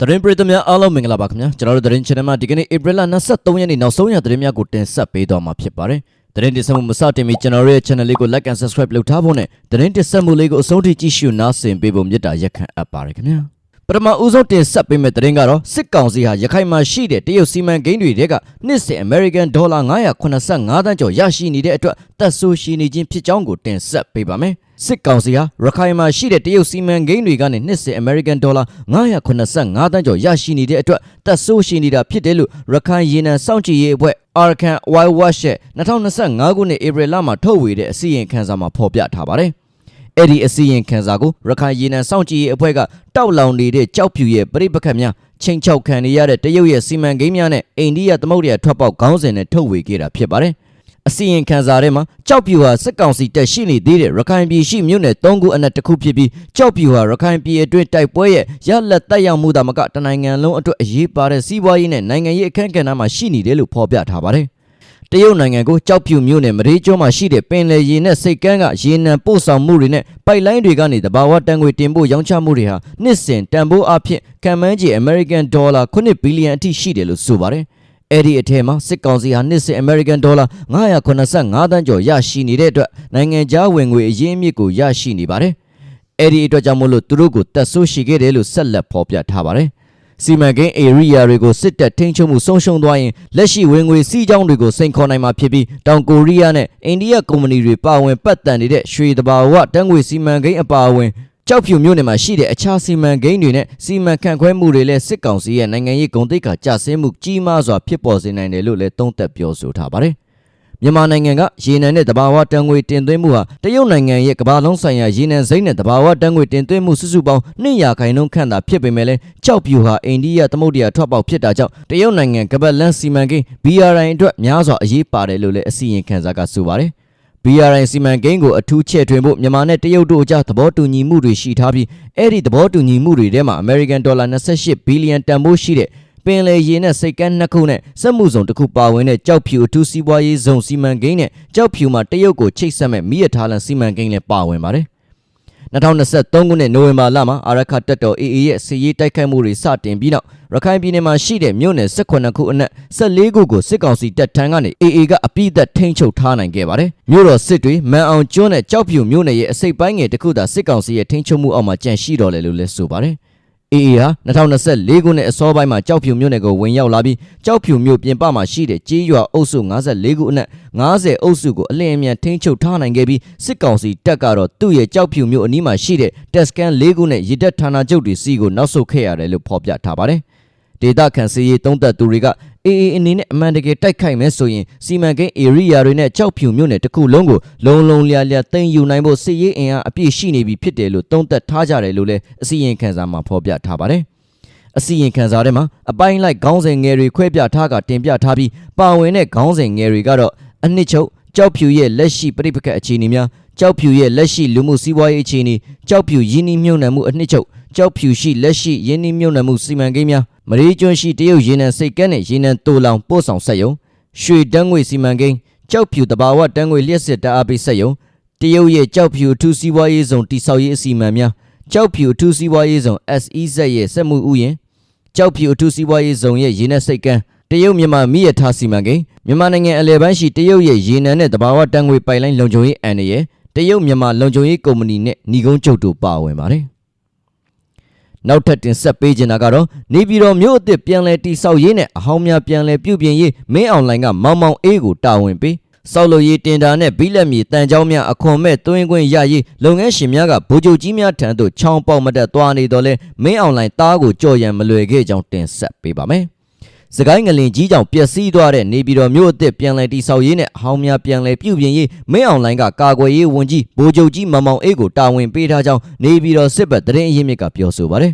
သတင်းပရိသတ်များအားလုံးမင်္ဂလာပါခင်ဗျာကျွန်တော်တို့သတင်း channel မှာဒီကနေ့ April 23ရက်နေ့နောက်ဆုံးရသတင်းများကိုတင်ဆက်ပေးသွားမှာဖြစ်ပါတယ်သတင်းတင်ဆက်မှုမစတင်မီကျွန်တော်ရဲ့ channel လေးကို like and subscribe လုပ်ထားဖို့နဲ့သတင်းတင်ဆက်မှုလေးကိုအဆုံးထိကြည့်ရှုနားဆင်ပေးဖို့မေတ္တာရက်ခံအပ်ပါတယ်ခင်ဗျာပထမဦးဆုံးတင်ဆက်ပေးမယ့်သတင်းကတော့စစ်ကောင်စီဟာရခိုင်မှာရှိတဲ့တရုတ်စီမံကိန်းတွေတဲကနှစ်စဉ် American Dollar 985တန်းကျော်ရရှိနေတဲ့အတွက်တပ်ဆိုးရှိနေခြင်းဖြစ်ကြောင်းကိုတင်ဆက်ပေးပါမယ် စစ်ကောင်စီဟာရခိုင်မှာရှိတဲ့တရုတ်စီမံကိန်းတွေကနေနှစ်စဉ် American Dollar 985တန်းကျော်ရရှိနေတဲ့အတွက်တပ်ဆိုးရှိနေတာဖြစ်တယ်လို့ရခိုင်ရေနံစောင့်ကြည့်ရေးအဖွဲ့ Arkan White Watch ရဲ့2025ခုနှစ် April လမှာထုတ်ဝေတဲ့အစီရင်ခံစာမှာဖော်ပြထားပါတယ်။အဲ့ဒီအစီရင်ခံစာကိုရခိုင်ရေနံစောင့်ကြည့်ရေးအဖွဲ့ကတောက်လောင်နေတဲ့ကြောက်ဖြူရဲ့ပြိပခတ်များချိန်ချောက်ခံနေရတဲ့တရုတ်ရဲ့စီမံကိန်းများနဲ့အိန္ဒိယသမုဒ္ဒရာထွက်ပေါက်ခေါင်းစဉ်နဲ့ထုတ်ဝေခဲ့တာဖြစ်ပါတယ်။ အစီရင်ခံစာထဲမှာကြောက်ပြူဟာစစ်ကောင်စီတက်ရှိနေသေးတဲ့ရခိုင်ပြည်ရှိမြို့နယ်၃ခုအနက်တစ်ခုဖြစ်ပြီးကြောက်ပြူဟာရခိုင်ပြည်အတွင်းတိုက်ပွဲရဲ့ရလက်တက်ရောက်မှုသာမကတနိုင်ငံလုံးအတွက်အရေးပါတဲ့စီးပွားရေးနဲ့နိုင်ငံရေးအခမ်းကဏ္ဍမှာရှိနေတယ်လို့ဖော်ပြထားပါတယ်။တရုတ်နိုင်ငံကိုကြောက်ပြူမြို့နယ်မရေကျွန်းမှာရှိတဲ့ပင်လယ်ရေနဲ့စိတ်ကမ်းကရေနံပို့ဆောင်မှုတွေနဲ့ပိုက်လိုင်းတွေကနေတဘာဝတန်ငွေတင်ပို့ရောင်းချမှုတွေဟာနှစ်စဉ်တန်ဖိုးအဖြစ်ကမ်မန်းကြီး American Dollar 9ဘီလီယံအထိရှိတယ်လို့ဆိုပါတယ်။ အဲ့ဒီအထက်မှာစစ်ကောင်စီဟာနှစ်စဉ် American Dollar 985တန်းကျော်ရရှိနေတဲ့အတွက်နိုင်ငံခြားဝင်ငွေအရင်းအမြစ်ကိုရရှိနေပါတယ်။အဲ့ဒီအတွက်ကြောင့်မို့လို့သူတို့ကိုတက်ဆိုးရှိခဲ့တယ်လို့ဆက်လက်ဖော်ပြထားပါတယ်။စီမံကိန်း area တွေကိုစစ်တပ်ထိန်းချုပ်မှုဆုံးရှုံးသွားရင်လက်ရှိဝင်ငွေစီးကြောင်းတွေကိုစိန်ခေါ်နိုင်မှာဖြစ်ပြီးတောင်ကိုရီးယားနဲ့အိန္ဒိယကုမ္ပဏီတွေပါဝင်ပတ်သက်နေတဲ့ရွှေတဘာဝတန်းငွေစီမံကိန်းအပါအဝင် ကြောက်ဖြူမြို့နယ်မှာရှိတဲ့အခြားစီမံကိန်းတွေနဲ့စီမံခန့်ခွဲမှုတွေလည်းစစ်ကောင်စီရဲ့နိုင်ငံရေးဂုဏ်သိက္ခာကျဆင်းမှုကြီးမားစွာဖြစ်ပေါ်စေနိုင်တယ်လို့လည်းသုံးသပ်ပြောဆိုထားပါတယ်။မြန်မာနိုင်ငံကရေနံနဲ့တဘာဝတန်ငွေတင်သွင်းမှုဟာတရုတ်နိုင်ငံရဲ့ကမ္ဘာလုံးဆိုင်ရာရေနံစိမ့်နဲ့တဘာဝတန်ငွေတင်သွင်းမှုစုစုပေါင်း200ခိုင်နှုန်းခန့်သာဖြစ်ပေမဲ့လည်းကြောက်ဖြူဟာအိန္ဒိယသမုဒ္ဒရာထွက်ပေါက်ဖြစ်တာကြောင့်တရုတ်နိုင်ငံကပတ်လန်းစီမံကိန်း BRI အတွက်များစွာအရေးပါတယ်လို့လည်းအစီရင်ခံစာကဆိုပါတယ်။ BRI စီမံကိန်းကိုအထူးချဲ့ထွင်ဖို့မြန်မာနဲ့တရုတ်တို့အကြားသဘောတူညီမှုတွေရှိထားပြီးအဲ့ဒီသဘောတူညီမှုတွေထဲမှာ American Dollar 28ဘီလီယံတန်ဖိုးရှိတဲ့ပင်လယ်ရေနဲ့စိတ်ကမ်းနှစ်ခုနဲ့စက်မှုဇုံတစ်ခုပါဝင်တဲ့ကြောက်ဖြူအထူးစီးပွားရေးဇုံစီမံကိန်းနဲ့ကြောက်ဖြူမှာတရုတ်ကိုချိတ်ဆက်မဲ့မိရထားလန်စီမံကိန်းလည်းပါဝင်ပါတယ်2023ခုနှစ်နိုဝင်ဘာလမှာအာရခတက်တော် AA ရဲ့စစ်ရေးတိုက်ခိုက်မှုတွေစတင်ပြီးနောက် ရခိုင်ပြည်နယ်မှာရှိတဲ့မြို့နယ်18ခုအနက်14ခုကိုစစ်ကောင်စီတပ်ထမ်းကနေ AA ကအပြည့်သက်ထိန်းချုပ်ထားနိုင်ခဲ့ပါတယ်။မြို့တော်စစ်တွေမန်အောင်ကျွန်းနဲ့ကြောက်ဖြူမြို့နယ်ရဲ့အစိပ်ပိုင်းငယ်တစ်ခုသာစစ်ကောင်စီရဲ့ထိန်းချုပ်မှုအောက်မှာကျန်ရှိတော်တယ်လို့လည်းဆိုပါတယ်။ AA ဟာ2024ခုနှစ်အစောပိုင်းမှာကြောက်ဖြူမြို့နယ်ကိုဝင်ရောက်လာပြီးကြောက်ဖြူမြို့ပြင်ပမှာရှိတဲ့ကြေးရွာအုပ်စု54ခုအနက်90အုပ်စုကိုအလင်းအမြန်ထိန်းချုပ်ထားနိုင်ခဲ့ပြီးစစ်ကောင်စီတပ်ကတော့သူ့ရဲ့ကြောက်ဖြူမြို့အနီးမှာရှိတဲ့တက်စကန်၄ခုနဲ့ရစ်တက်ဌာနချုပ်တွေစီကိုနောက်ဆုတ်ခဲ့ရတယ်လို့ဖော်ပြထားပါတယ်။ ဒေတာခန်စီရေးတုံးသက်သူတွေက AA အနေနဲ့အမှန်တကယ်တိုက်ခိုက်မယ်ဆိုရင်စီမံကိန်း area တွေနဲ့ကြောက်ဖြူမြို့နယ်တစ်ခုလုံးကိုလုံလုံလျာလျာသိမ်းယူနိုင်ဖို့စစ်ရေးအင်အားအပြည့်ရှိနေပြီဖြစ်တယ်လို့သုံးသပ်ထားကြတယ်လို့လည်းအစီရင်ခံစာမှာဖော်ပြထားပါတယ်။အစီရင်ခံစာထဲမှာအပိုင်းလိုက်ခေါင်းစဉ်ငယ်တွေခွဲပြထားကတင်ပြထားပြီးပါဝင်တဲ့ခေါင်းစဉ်ငယ်တွေကတော့အနှစ်ချုပ်ကြောက်ဖြူရဲ့လက်ရှိပြိပခတ်အခြေအနေများကြောက်ဖြူရဲ့လက်ရှိလူမှုစီးပွားရေးအခြေအနေကြောက်ဖြူရင်းနှီးမြှုပ်နှံမှုအနှစ်ချုပ်ကြောက်ဖြူရှိလက်ရှိရင်းနှီးမြှုပ်နှံမှုစီမံကိန်းများ မရေကျွန်းရှိတရုတ်ရေနံစိတ်ကမ်းနဲ့ရေနံတိုလောင်ပို့ဆောင်ဆက်ယုံရွှေတန်းငွေစီမံကိန်းကြောက်ဖြူတဘာဝတန်းငွေလျှက်စစ်တအားပေးဆက်ယုံတရုတ်ရဲ့ကြောက်ဖြူအထူးစီးပွားရေးဇုံတိဆောက်ရေးအစီအမံများကြောက်ဖြူအထူးစီးပွားရေးဇုံ SEZ ရဲ့စက်မှုဥယျာဉ်ကြောက်ဖြူအထူးစီးပွားရေးဇုံရဲ့ရေနံစိတ်ကမ်းတရုတ်မြန်မာမိရထားစီမံကိန်းမြန်မာနိုင်ငံအလဲပိုင်းရှိတရုတ်ရဲ့ရေနံနဲ့တဘာဝတန်းငွေပိုင်လိုင်းလုံခြုံရေးအန်ရဲ့တရုတ်မြန်မာလုံခြုံရေးကုမ္ပဏီနဲ့ညီကုန်းချုပ်တို့ပါဝင်ပါတယ် နောက်ထပ်တင်ဆက်ပေးချင်တာကတော့နေပြည်တော်မြို့အသစ်ပြန်လည်တည်ဆောက်ရေးနဲ့အဟောင်းများပြန်လည်ပြုပြင်ရေးမင်းအောင်လိုင်ကမောင်မောင်အေးကိုတာဝန်ပေးဆောက်လုပ်ရေးတင်တာနဲ့ဘီလက်မြေတန်ကြောင်းများအခွန်မဲ့သွင်းခွင့်ရရေးလုပ်ငန်းရှင်များကဗိုလ်ချုပ်ကြီးများထံသို့ချောင်းပေါက်မတက်သွားနေတော့လဲမင်းအောင်လိုင်တားကိုကြော်ရံမလွယ်ခဲ့ကြောင်းတင်ဆက်ပေးပါမယ် စကိုင်းငလင်ကြီးကြောင့်ပျက်စီးသွားတဲ့နေပြည်တော်မြို့အသစ်ပြန်လည်တည်ဆောက်ရေးနဲ့အဟောင်းများပြန်လည်ပြုပြင်ရေးမင်းအောင်လိုင်ကကာကွယ်ရေးဝန်ကြီးဗိုလ်ချုပ်ကြီးမောင်မောင်အေးကိုတာဝန်ပေးထားကြောင်းနေပြည်တော်စစ်ဘက်သတင်းအရင်းမြစ်ကပြောဆိုပါတယ်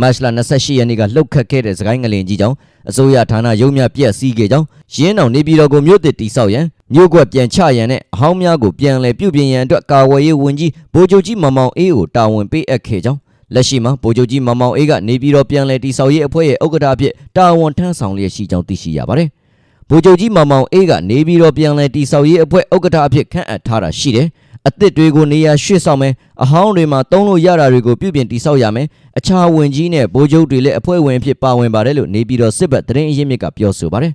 မတ်လ28ရက်နေ့ကလှုပ်ခတ်ခဲ့တဲ့စကိုင်းငလင်ကြီးကြောင့်အစိုးရဌာနရုံးများပြက်စီးခဲ့ကြောင်းရင်းအောင်နေပြည်တော်ကိုမြို့သစ်တိဆောက်ရန်မြို့ကွက်ပြန်ချရန်နဲ့အဟောင်းများကိုပြန်လည်ပြုပြင်ရန်အတွက်ကာဝယ်ရေးဝန်ကြီးဗိုလ်ချုပ်ကြီးမောင်မောင်အေးကိုတာဝန်ပေးအပ်ခဲ့ကြောင်း လက်ရှိမှာဗိုလ်ချုပ်ကြီးမောင်မောင်အေးကနေပြည်တော်ပြန်လည်တိဆောက်ရေးအဖွဲ့ရဲ့ဥက္ကဋ္ဌအဖြစ်တာဝန်ထမ်းဆောင်လျက်ရှိကြောင်းသိရှိရပါတယ်ဗိုလ်ချုပ်ကြီးမောင်မောင်အေးကနေပြည်တော်ပြန်လည်တိဆောက်ရေးအဖွဲ့ဥက္ကဋ္ဌအဖြစ်ခန့်အပ်ထားတာရှိတယ်အသစ်တွေကိုနေရာရွှေ့ဆောင်မယ်အဟောင်းတွေမှာတုံးလို့ရတာတွေကိုပြုပြင်တိဆောက်ရမယ်အခြားဝင်ကြီးနဲ့ဗိုလ်ချုပ်တွေလည်းအဖွဲ့ဝင်အဖြစ်ပါဝင်ပါတယ်လို့နေပြည်တော်စစ်ဘက်သတင်းအရင်းမြစ်ကပြောဆိုပါတယ်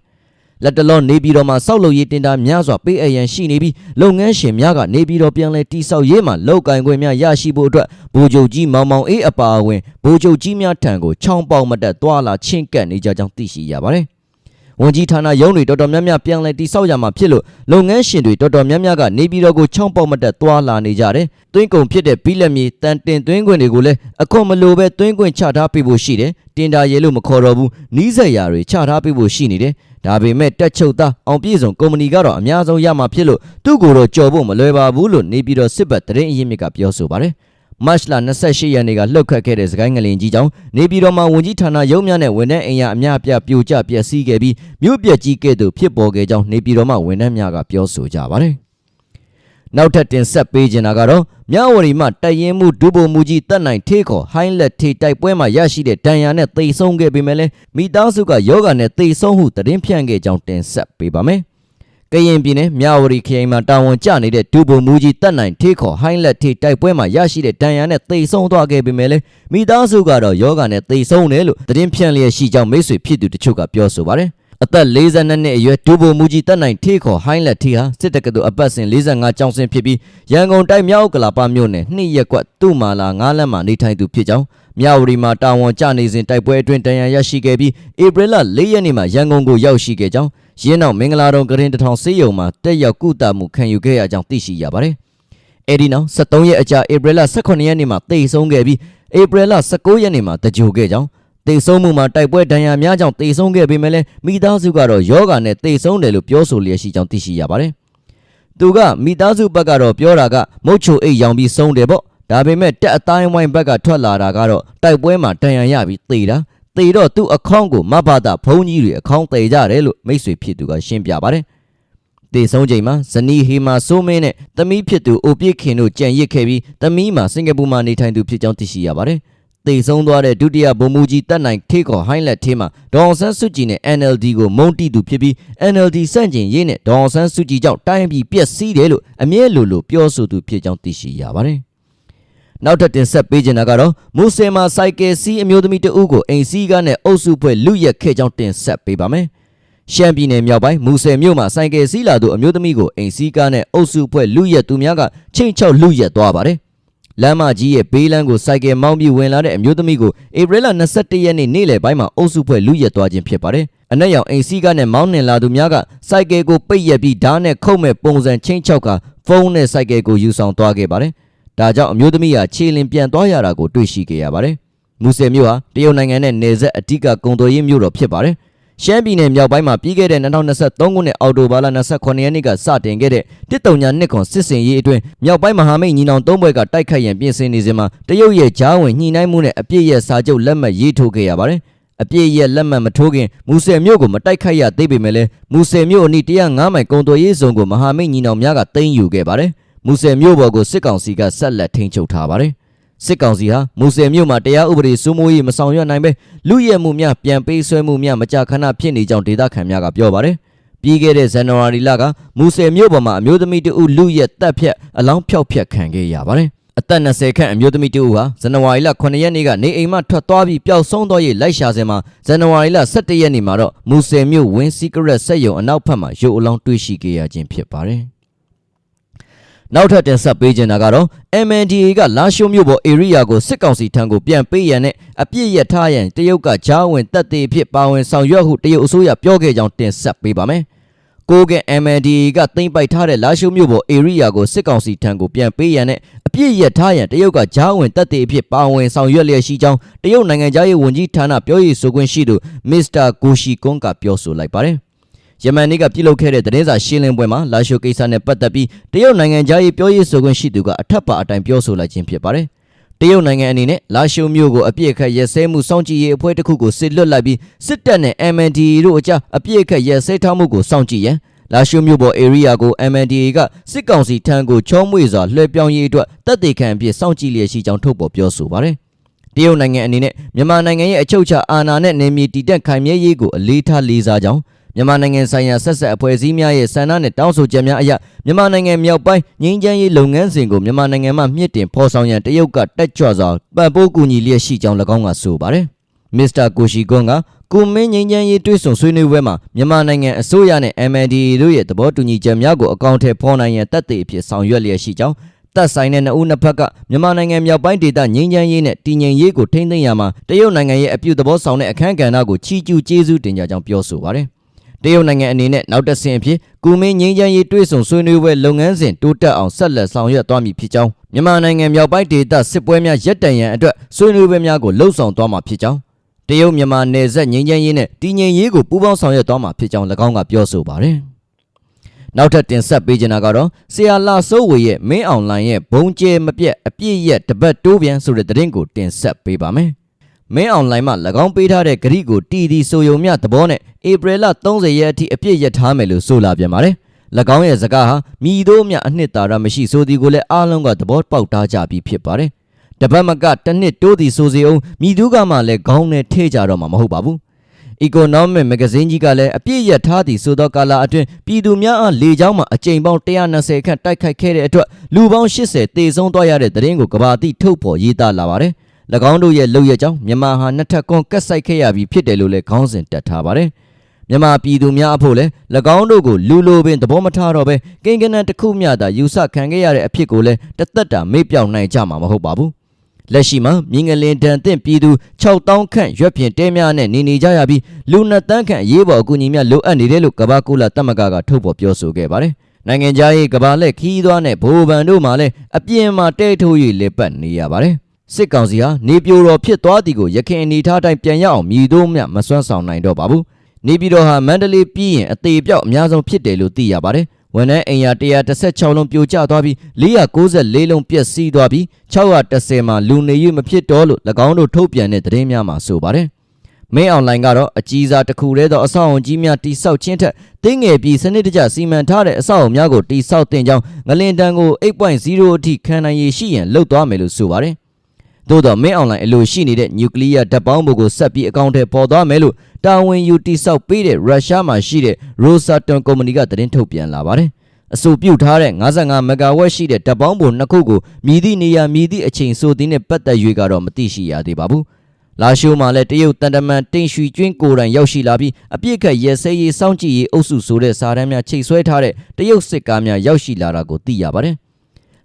လက်တလောနေပြည်တော်မှာစောက်လုပ်ရေးတင်တာများစွာပေးအပ်ရန်ရှိနေပြီးလုပ်ငန်းရှင်များကနေပြည်တော်ပြန်လည်တိဆောက်ရေးမှာလောက်ကင်ခွင့်များရရှိဖို့အတွက်ဗိုလ်ချုပ်ကြီးမောင်မောင်အေးအပါအဝင်ဗိုလ်ချုပ်ကြီးများထံကိုချောင်းပေါက်မတက်သွာလာချင်းကပ်နေကြကြောင်းသိရှိရပါတယ်။ ဝန်ကြီးဌာနရုံးတွေတော်တော်များများပြန်လည်တိဆောက်ရမှာဖြစ်လို့လုပ်ငန်းရှင်တွေတော်တော်များများကနေပြည်တော်ကိုချောင်းပေါက်မတက်သွာလာနေကြတယ်။သွင်းကုန်ဖြစ်တဲ့ဘီလက်မြေတန်တင်သွင်းခွင့်တွေကိုလည်းအခွန်မလိုပဲသွင်းခွင့်ချထားပေးဖို့ရှိတယ်။တင်တာရဲလို့မခေါ်တော့ဘူး။နီးစက်ရာတွေချထားပေးဖို့ရှိနေတယ်။ဒါပေမဲ့တက်ချုပ်သားအောင်ပြည့်စုံကုမ္ပဏီကတော့အများဆုံးရမှာဖြစ်လို့သူ့ကိုယ်တော့ကြော်ဖို့မလွယ်ပါဘူးလို့နေပြည်တော်စစ်ဘက်သတင်းအရင်းမြစ်ကပြောဆိုပါတယ်။ မတ်လ28ရက်နေ့ကလှုပ်ခတ်ခဲ့တဲ့စကိုင်းငလင်ကြီးကြောင့်နေပြည်တော်မှာဝန်ကြီးဌာနရုံးများနဲ့ဝန်ထမ်းအိမ်ယာအများအပြားပြိုကျပျက်စီးခဲ့ပြီးမြို့ပြက်ကြီးကဲ့သို့ဖြစ်ပေါ်ခဲ့ကြောင်းနေပြည်တော်မှဝန်ထမ်းများကပြောဆိုကြပါတယ်။နောက်ထပ်တင်ဆက်ပေးခြင်းတာကတော့မြဝတီမှတိုက်ရင်မှုဒုဗိုလ်မှူးကြီးတက်နိုင်ထေးခေါ်ဟိုင်းလက်ထေတိုက်ပွဲမှာရရှိတဲ့ဒဏ်ရာနဲ့သေဆုံးခဲ့ပေမဲ့လည်းမိသားစုကယောဂာနဲ့သေဆုံးဟုသတင်းဖြန့်ခဲ့ကြောင်းတင်ဆက်ပေးပါမယ်။ ကရင်ပြည်နယ်မြဝတီခရိုင်မှာတာဝန်ကျနေတဲ့ဒုဗိုလ်မှူးကြီးတက်နိုင်ထေးခေါ်ဟိုင်းလက်ထေတိုက်ပွဲမှာရရှိတဲ့ဒဏ်ရာနဲ့သေဆုံးသွားခဲ့ပေမဲ့လည်းမိသားစုကတော့ယောဂာနဲ့သေဆုံးတယ်လို့သတင်းဖြန့်လျက်ရှိကြောင်းမိတ်ဆွေဖြစ်သူတချို့ကပြောဆိုပါတယ်။အသက်42နှစ်အရွယ်ဒူဘိုမူကြီးတက်နိုင်ထေးခေါ်ဟိုင်းလက်ထေးဟာစစ်တက္ကသိုလ်အပတ်စဉ်45ကျောင်းဆင်းဖြစ်ပြီးရန်ကုန်တိုင်းမြောက်ကလာပမြို့နယ်နှစ်ရက်ကွက်သူ့မာလာ9လမ်းမှာနေထိုင်သူဖြစ်ကြောင်းမြဝတီမှာတာဝန်ကျနေစဉ်တိုက်ပွဲအတွင်းတန်ရာရရှိခဲ့ပြီးဧပြီလ4ရက်နေ့မှာရန်ကုန်ကိုရောက်ရှိခဲ့ကြောင်း ရင်းနောက်မင်္ဂလာတုံကရင်တထောင်စေးရုံမှာတက်ရောက်ကုသမှုခံယူခဲ့ရကြောင်းသိရှိရပါတယ်။အဲဒီနောက်73ရက်အကြာဧပြီလ18ရက်နေ့မှာတိတ်ဆုံးခဲ့ပြီးဧပြီလ19ရက်နေ့မှာတကြိုခဲ့ကြောင်းတေဆုံးမှုမှာတိုက်ပွဲဒဏ်ရာများကြောင့်တေဆုံးခဲ့ပေမဲ့လည်းမိသားစုကတော့ယောဂာနဲ့တေဆုံးတယ်လို့ပြောဆိုလျက်ရှိကြောင်းသိရှိရပါတယ်။သူကမိသားစုဘက်ကတော့ပြောတာကမုတ်ချိုအိတ်ရောင်ပြီးဆုံးတယ်ပေါ့။ဒါပေမဲ့တက်အတိုင်းဝိုင်းဘက်ကထွက်လာတာကတော့တိုက်ပွဲမှာဒဏ်ရာရပြီးတေတာ။ တေတော့သူ့အခေါင်းကိုမဘတာဘုံကြီးတွေအခေါင်းတေကြတယ်လို့မိတ်ဆွေဖြစ်သူကရှင်းပြပါတယ်။တေဆုံးချိန်မှာဇနီးဟေမာဆိုးမင်းနဲ့သမီးဖြစ်သူအိုပြစ်ခင်တို့ကြံရစ်ခဲ့ပြီးသမီးမှာစင်ကာပူမှာနေထိုင်သူဖြစ်ကြောင်းသိရှိရပါတယ်။တေဆုံးသွားတဲ့ဒုတိယဗိုလ်မှူးကြီးတက်နိုင်ထေးခေါ်ဟိုင်းလက်ထေးမှာဒေါအောင်ဆန်းစုကြည်နဲ့ NLD ကိုမုံတီသူဖြစ်ပြီး NLD စန့်ကျင်ရေးနဲ့ဒေါအောင်ဆန်းစုကြည်ကြောင့်တိုင်းပြည်ပျက်စီးတယ်လို့အမြဲလိုလိုပြောဆိုသူဖြစ်ကြောင်းသိရှိရပါတယ်။ နောက်ထပ်တင်ဆက်ပေးချင်တာကတော့မူဆယ်မှာစိုက်ကယ်စီးအမျိုးသမီးတဦးကိုအိမ်စီးကားနဲ့အုပ်စုဖွဲ့လူရက်ခဲ့ကြောင်းတင်ဆက်ပေးပါမယ်။ရှမ်းပြည်နယ်မြောက်ပိုင်းမူဆယ်မြို့မှာစိုက်ကယ်စီးလာသူအမျိုးသမီးကိုအိမ်စီးကားနဲ့အုပ်စုဖွဲ့လူရက်သူများကချိန်ချောက်လူရက်သွားပါတယ်။လမ်းမကြီးရဲ့ဘေးလမ်းကိုစိုက်ကယ်မောင်းပြီးဝင်လာတဲ့အမျိုးသမီးကိုဧပြီလ22ရက်နေ့နေ့လယ်ပိုင်းမှာအုပ်စုဖွဲ့လူရက်သွားခြင်းဖြစ်ပါတယ်။အနက်ရောင်အိမ်စီးကားနဲ့မောင်းနှင်လာသူများကစိုက်ကယ်ကိုပိတ်ရက်ပြီးဓာတ်နဲ့ခုတ်မဲ့ပုံစံချင်းချောက်ကဖုန်းနဲ့စိုက်ကယ်ကိုယူဆောင်သွားခဲ့ပါတယ်။ ဒါကြောင့်အမျိုးသမီးဟာခြေလင်ပြန်သွားရတာကိုတွေ့ရှိခဲ့ရပါတယ်။မူဆယ်မြို့ဟာတရုတ်နိုင်ငံနဲ့နယ်စပ်အဓိကကုန်သွယ်ရေးမြို့တော်ဖြစ်ပါတယ်။ရှမ်းပြည်နယ်မြောက်ပိုင်းမှာပြီးခဲ့တဲ့2023ခုနှစ်အောက်တိုဘာလ29ရက်နေ့ကစတင်ခဲ့တဲ့တစ်တုံညာနှစ်ခွန်စစ်စင်ရေးအတွင်းမြောက်ပိုင်းမဟာမိတ်ညီနောင်သုံးဘွဲ့ကတိုက်ခိုက်ရန်ပြင်ဆင်နေစဉ်မှာတရုတ်ရဲ့ဂျားဝင်ညှိနှိုင်းမှုနဲ့အပြစ်ရဲ့စာချုပ်လက်မှတ်ရေးထိုးခဲ့ရပါတယ်။အပြစ်ရဲ့လက်မှတ်မထိုးခင်မူဆယ်မြို့ကိုမတိုက်ခိုက်ရသေးပေမဲ့လည်းမူဆယ်မြို့အနီး105မိုင်ကုန်သွယ်ရေးဇုံကိုမဟာမိတ်ညီနောင်များကသိမ်းယူခဲ့ပါတယ်။ မူဆယ်မြို့ပေါ်ကိုစစ်ကောင်စီကဆက်လက်ထိန်းချုပ်ထားပါတယ်။စစ်ကောင်စီဟာမူဆယ်မြို့မှာတရားဥပဒေစိုးမိုးရေးမဆောင်ရွက်နိုင်ပဲလူရဲမှုများပြန်ပေးဆွဲမှုများမကြာခဏဖြစ်နေကြောင်းဒေသခံများကပြောပါတယ်။ပြီးခဲ့တဲ့ဇန်နဝါရီလကမူဆယ်မြို့ပေါ်မှာအမျိုးသမီးတဦးလူရဲတက်ဖြတ်အလောင်းဖျောက်ဖျက်ခံခဲ့ရပါတယ်။အသက်20ခန့်အမျိုးသမီးတဦးဟာဇန်နဝါရီလ9ရက်နေ့ကနေအိမ်မှထွက်သွားပြီးပျောက်ဆုံးသွားရေးလိုက်ရှာစဉ်မှာဇန်နဝါရီလ17ရက်နေ့မှာတော့မူဆယ်မြို့ဝင်းစီကရက်ဆက်ယုံအနောက်ဘက်မှာရုပ်အလောင်းတွေ့ရှိခဲ့ရခြင်းဖြစ်ပါတယ်။ နောက်ထပ်တင်ဆက်ပေးချင်တာကတော့ MNDAA ကလာရှိုးမြို့ပေါ် area ကိုစစ်ကောင်စီထံကိုပြန်ပေးရန်နဲ့အပြစ်ရထားရန်တရုတ်ကဂျားဝင်တပ်သေးအဖြစ်ပါဝင်ဆောင်ရွက်ဟုတရုတ်အစိုးရပြောခဲ့ကြောင်းတင်ဆက်ပေးပါမယ်။ကိုကဲ MNDAA ကသိမ်းပိုက်ထားတဲ့လာရှိုးမြို့ပေါ် area ကိုစစ်ကောင်စီထံကိုပြန်ပေးရန်နဲ့အပြစ်ရထားရန်တရုတ်ကဂျားဝင်တပ်သေးအဖြစ်ပါဝင်ဆောင်ရွက်လျက်ရှိကြောင်းတရုတ်နိုင်ငံသားရေးဝန်ကြီးဌာနပြောရေးဆိုခွင့်ရှိသူမစ္စတာဂိုရှီကွန်းကပြောဆိုလိုက်ပါတယ်။ ယမန်နေ့ကပြုလုပ်ခဲ့တဲ့သတင်းစာရှင်းလင်းပွဲမှာလာရှိုကိစ္စနဲ့ပတ်သက်ပြီးတရုတ်နိုင်ငံသားရေးပြောရေးဆိုခွင့်ရှိသူကအထက်ပါအတိုင်းပြောဆိုလိုက်ခြင်းဖြစ်ပါတယ်။တရုတ်နိုင်ငံအနေနဲ့လာရှိုမျိုးကိုအပြစ်အခတ်ရဲစဲမှုစောင့်ကြည့်ရေးအဖွဲ့တစ်ခုကိုစစ်လွတ်လိုက်ပြီးစစ်တပ်နဲ့ MNDAA တို့အကြားအပြစ်အခတ်ရဲစဲထားမှုကိုစောင့်ကြည့်ရန်လာရှိုမျိုးပေါ် area ကို MNDAA ကစစ်ကောင်စီထံကိုချောမွေစွာလွှဲပြောင်းရေးအတွက်တပ်တေခံအဖြစ်စောင့်ကြည့်လျက်ရှိကြောင်းထုတ်ပေါ်ပြောဆိုပါတယ်။တရုတ်နိုင်ငံအနေနဲ့မြန်မာနိုင်ငံရဲ့အချုပ်အခြာအာဏာနဲ့နယ်မြေတည်တံ့ခိုင်မြဲရေးကိုအလေးထားလေးစားကြောင်း မြမြန်မာနိုင်ငံဆိုင်ရာဆက်ဆက်အဖွဲ့အစည်းများရဲ့ဆန္ဒနဲ့တောင်းဆိုချက်များအရမြန်မာနိုင်ငံမြောက်ပိုင်းငြိမ်းချမ်းရေးလုပ်ငန်းစဉ်ကိုမြန်မာနိုင်ငံမှမြင့်တင်ဖော်ဆောင်ရန်တရုတ်ကတက်ကြွစွာပံ့ပိုးကူညီလျက်ရှိကြောင်း၎င်းကဆိုပါတယ်။မစ္စတာကိုရှိကွန်းကကိုမင်းငြိမ်းချမ်းရေးတွဲဆုံဆွေးနွေးပွဲမှာမြန်မာနိုင်ငံအစိုးရနဲ့ MNDAA တို့ရဲ့သဘောတူညီချက်များကိုအကောင့်ထဲဖော်နိုင်ရန်တပ်တွေအဖြစ်ဆောင်ရွက်လျက်ရှိကြောင်းတပ်ဆိုင်တဲ့နှစ်ဦးနှစ်ဖက်ကမြန်မာနိုင်ငံမြောက်ပိုင်းဒေသငြိမ်းချမ်းရေးနဲ့တည်ငြိမ်ရေးကိုထိန်းသိမ်းရမှာတရုတ်နိုင်ငံရဲ့အပြုသဘောဆောင်တဲ့အခမ်းကဏ္ဍကိုချီးကျူးကျေးဇူးတင်ကြကြောင်းပြောဆိုပါတယ်။ တရုတ်နိုင်ငံအနေနဲ့နောက်တစ်ဆင့်အဖြစ်ကုမင်းငြိမ်းချမ်းရေးတွဲဆုံဆွေးနွေးပွဲလုပ်ငန်းစဉ်တိုးတက်အောင်ဆက်လက်ဆောင်ရွက်သွားမည်ဖြစ်ကြောင်းမြန်မာနိုင်ငံမြောက်ပိုင်းဒေသစစ်ပွဲများရပ်တန့်ရန်အတွက်ဆွေးနွေးပွဲများကိုလှုံ့ဆော်သွားမှာဖြစ်ကြောင်းတရုတ်မြန်မာနယ်စပ်ငြိမ်းချမ်းရေးနဲ့တည်ငြိမ်ရေးကိုပူးပေါင်းဆောင်ရွက်သွားမှာဖြစ်ကြောင်း၎င်းကပြောဆိုပါတယ်။နောက်ထပ်တင်ဆက်ပေးချင်တာကတော့ဆရာလာစိုးဝေရဲ့မင်းအွန်လိုင်းရဲ့ဘုံကျဲမပြတ်အပြည့်ရက်တပတ်တိုးပြန်ဆိုတဲ့သတင်းကိုတင်ဆက်ပေးပါမယ်။ မင်းအွန်လိုင်းမှာ၎င်းပေးထားတဲ့ဂရိကိုတီတီဆိုယုံမြသဘောနဲ့ဧပြီလ30ရက်အထိအပြည့်ရက်ထားမယ်လို့ဆိုလာပြန်ပါတယ်။၎င်းရဲ့စကားဟာမိတို့မြအနှစ်သာရမရှိဆိုသည်ကိုလည်းအားလုံးကသဘောပေါက်ထားကြပြီးဖြစ်ပါတယ်။တပတ်မကတစ်နှစ်တိုးသည်ဆိုစီအောင်မိသူကမှလည်းခေါင်းနဲ့ထည့်ကြတော့မှာမဟုတ်ပါဘူး။ Economic Magazine ကြီးကလည်းအပြည့်ရထားသည့်ဆိုသောကာလအတွင်းပြည်သူများအားလေကြောင်းမှာအကြိမ်ပေါင်း120ခန့်တိုက်ခိုက်ခဲ့တဲ့အတွက်လူပေါင်း80တေဆုံးသွားရတဲ့သတင်းကိုကဘာတိထုတ်ဖော်ရေးသားလာပါတယ်။၎ င်းတို့ရဲ့လုပ်ရကြောင်းမြန်မာဟာနှစ်ထပ်ကွန်ကတ်ဆိုင်ခဲ့ရပြီးဖြစ်တယ်လို့လည်းခေါင်းစဉ်တက်ထားပါတယ်။မြန်မာပြည်သူများအဖို့လည်း၎င်းတို့ကိုလူလိုပင်သဘောမထားတော့ပဲကိန်းကနန်းတစ်ခုမျှသာယူဆခံခဲ့ရတဲ့အဖြစ်ကိုလည်းတသက်တာမေ့ပြောင်နိုင်ကြမှာမဟုတ်ပါဘူး။လက်ရှိမှာမြင်းငလင်တန်တင့်ပြည်သူ6000ခန့်ရွက်ပြင်တဲများနဲ့နေနေကြရပြီးလူနှစ်တန်းခန့်အရေးပေါ်အကူအညီများလိုအပ်နေတယ်လို့ကမ္ဘာကုလသမဂ္ဂကထုတ်ဖော်ပြောဆိုခဲ့ပါတယ်။နိုင်ငံခြားရေးကမ္ဘာလက်ခီးသွားနဲ့ဘိုးဘန်တို့မှလည်းအပြင်မှာတဲထိုး၍လေပတ်နေရပါတယ်။ စစ်ကောင်စီဟာနေပြိုတော်ဖြစ်သွားသည်ကိုရခင်အနေထားတိုင်းပြန်ရအောင်မြည်တို့မြမစွမ်းဆောင်နိုင်တော့ပါဘူး။နေပြည်တော်ဟာမန္တလေးပြည်ရင်အသေးပြောက်အများဆုံးဖြစ်တယ်လို့သိရပါတယ်။ဝန်ထမ်းအိမ်ယာ116လုံးပြိုကျသွားပြီး494လုံးပျက်စီးသွားပြီး610မှာလူနေရမဖြစ်တော့လို့၎င်းတို့ထုတ်ပြန်တဲ့သတင်းများမှာဆိုပါတယ်။မင်းအွန်လိုင်းကတော့အကြီးစားတစ်ခုတည်းသောအဆောက်အုံကြီးများတိစောက်ခြင်းထက်တင်းငယ်ပြီးစနစ်တကျစီမံထားတဲ့အဆောက်အုံများကိုတိစောက်တင်ကြောင်းငလင်တန်ကို8.0အထိခံနိုင်ရည်ရှိရန်လှုပ်သွားမယ်လို့ဆိုပါတယ်။ သို့တော့မင်းအွန်လိုင်းအလိုရှိနေတဲ့နျူကလ িয়ার ဓာတ်ပေါင်းမှုကိုဆက်ပြီးအကောင့်ထဲပေါ်သွားမယ်လို့တာဝန်ယူတိစောက်ပေးတဲ့ရုရှားမှာရှိတဲ့ Rosatom ကုမ္ပဏီကသတင်းထုတ်ပြန်လာပါတယ်။အဆိုပြုထားတဲ့55မဂါဝက်ရှိတဲ့ဓာတ်ပေါင်းပုံနှစ်ခုကိုမြည်သည့်နေရာမြည်သည့်အချိန်ဆိုသည်နဲ့ပတ်သက်၍ကတော့မသိရှိရသေးပါဘူး။လာရှိုးမှာလည်းတရုတ်တန်တမန်တင်ရွှီကျွင်းကိုယ်တိုင်ရောက်ရှိလာပြီးအပြစ်ခတ်ရဲစဲရေးစောင့်ကြည့်ရေးအုပ်စုဆိုတဲ့စာတမ်းများချိတ်ဆွဲထားတဲ့တရုတ်စစ်ကားများရောက်ရှိလာတာကိုသိရပါတယ်။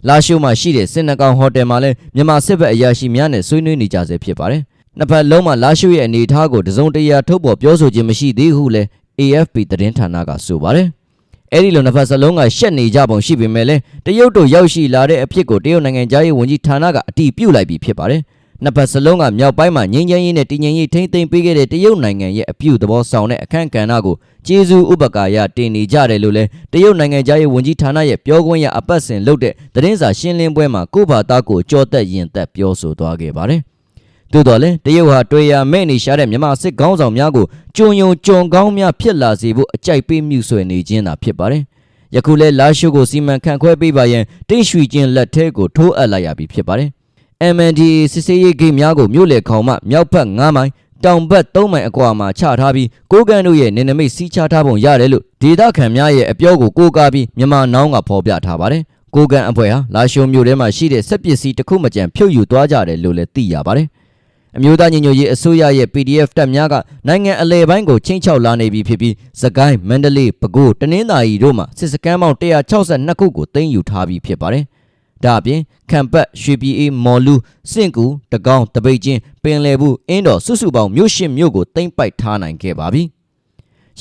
လာရှိုးမှာရှိတဲ့စစ်နကောင်ဟိုတယ်မှာလည်းမြန်မာစစ်ဘက်အရာရှိများနဲ့ဆွေးနွေးနေကြဆဲဖြစ်ပါတယ်။နှစ်ဖက်လုံးမှာလာရှိုးရဲ့အနေအထားကိုတစုံတရာထုတ်ပေါ်ပြောဆိုခြင်းမရှိသေးဟုလည်း AFP သတင်းဌာနကဆိုပါတယ်။အဲ့ဒီလိုနှစ်ဖက်စလုံးကရှက်နေကြပုံရှိပေမဲ့လည်းတရုတ်တို့ရောက်ရှိလာတဲ့အဖြစ်ကိုတရုတ်နိုင်ငံသားရေးဝန်ကြီးဌာနကအတည်ပြုလိုက်ပြီးဖြစ်ပါတယ်။ နှစ်ဖက်စလုံးကမြောက်ပိုင်းမှာငြိမ်းချမ်းရေးနဲ့တည်ငြိမ်ရေးထိမ့်သိမ်းပေးခဲ့တဲ့တရုတ်နိုင်ငံရဲ့အပြုသဘောဆောင်တဲ့အခမ်းကဏ္ဍကိုကျေးဇူးဥပကာရတင်နေကြတယ်လို့လည်းတရုတ်နိုင်ငံသားရေးဝန်ကြီးဌာနရဲ့ပြောခွင့်ရအပတ်စဉ်လုပ်တဲ့သတင်းစာရှင်းလင်းပွဲမှာကိုယ့်ဘာသားကိုကြော်သက်ရင်သက်ပြောဆိုသွားခဲ့ပါတယ်။သို့တော်လည်းတရုတ်ဟာတွေ့ရမဲ့နေရှာတဲ့မြမစစ်ကောင်းဆောင်များကိုကြုံယုံကြုံကောင်းများဖြစ်လာစေဖို့အကြိုက်ပေးမြှူဆွဲနေခြင်းသာဖြစ်ပါတယ်။ယခုလဲလာရှိုကိုစီမံခန့်ခွဲပေးပါရန်တိတ်ရွှီချင်းလက်ထဲကိုထိုးအပ်လိုက်ရပြီဖြစ်ပါတယ်။ MND စစ်စေးရေးဂိတ်များကိုမြို့လေခေါင်မှမြောက်ဘက်9မိုင်တောင်ဘက်3မိုင်အကွာမှာချထားပြီးကိုးကန်တို့ရဲ့နေနမိတ်စီးချထားပုံရတယ်လို့ဒေသခံများရဲ့အပြောကိုကိုးကားပြီးမြန်မာနောင်းကဖော်ပြထားပါတယ်။ကိုးကန်အဖွဲ့ဟာလာရှိုမြို့ထဲမှာရှိတဲ့စက်ပစ္စည်းတစ်ခုမှကြံဖြုတ်ယူသွားကြတယ်လို့လည်းသိရပါတယ်။အမျိုးသားညီညွတ်ရေးအစိုးရရဲ့ PDF တပ်များကနိုင်ငံအလဲပိုင်းကိုချင်းချောက်လာနေပြီဖြစ်ပြီးစကိုင်းမန္တလေးပဲခူးတနင်္သာရီတို့မှစစ်စခန်းပေါင်း162ခုကိုသိမ်းယူထားပြီးဖြစ်ပါတယ်။ ဒါအပြင်ခံပတ်ရွှေပြည်အေးမော်လူစင့်ကူတကောင်းတပိတ်ချင်းပင်လယ်ဘူးအင်းတော်စုစုပေါင်းမြို့ရှစ်မြို့ကိုသိမ်းပိုက်ထားနိုင်ခဲ့ပါပြီ။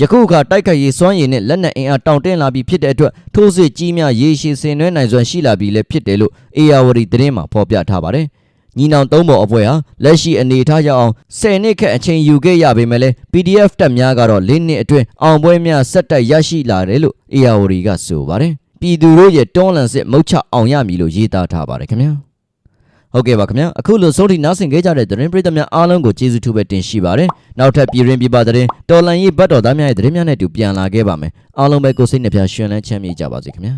ယခုအခါတိုက်ခိုက်ရေးစွမ်းရည်နဲ့လက်နက်အင်အားတောင့်တင်းလာပြီးဖြစ်တဲ့အတွက်ထိုးစစ်ကြီးများရေရှည်ဆင်နွှဲနိုင်စွမ်းရှိလာပြီးလည်းဖြစ်တယ်လို့အေယာဝတီသတင်းမှာဖော်ပြထားပါတယ်။ညီနောင်သုံးပေါ်အဖွဲ့ဟာလက်ရှိအနေအထားရအောင်10နှစ်ခန့်အချိန်ယူခဲ့ရပေမဲ့လည်း PDF တပ်များကတော့၄နှစ်အတွင်းအောင်ပွဲများဆက်တိုက်ရရှိလာတယ်လို့အေယာဝတီကဆိုပါတယ်။ ပြည်သူတို့ရဲ့တွန်းလှန်စစ်မုတ်ချအောင်ရမည်လို့ရေးသားထားပါတယ်ခင်ဗျာ။ဟုတ်ကဲ့ပါခင်ဗျာအခုလိုဆုံးထိနားဆင်ခဲ့ကြတဲ့သတင်းပရိသတ်များအားလုံးကိုကျေးဇူးထူးပဲတင်ရှိပါတယ်နောက်ထပ်ပြည်ရင်းပြပသတင်းတော်လန်ရေးဘတ်တော်သားများရဲ့သတင်းများနဲ့အတူပြန်လာခဲ့ပါမယ်အားလုံးပဲကိုယ်စိတ်နှပြရှင်လန်းချမ်းမြေ့ကြပါစေခင်ဗျာ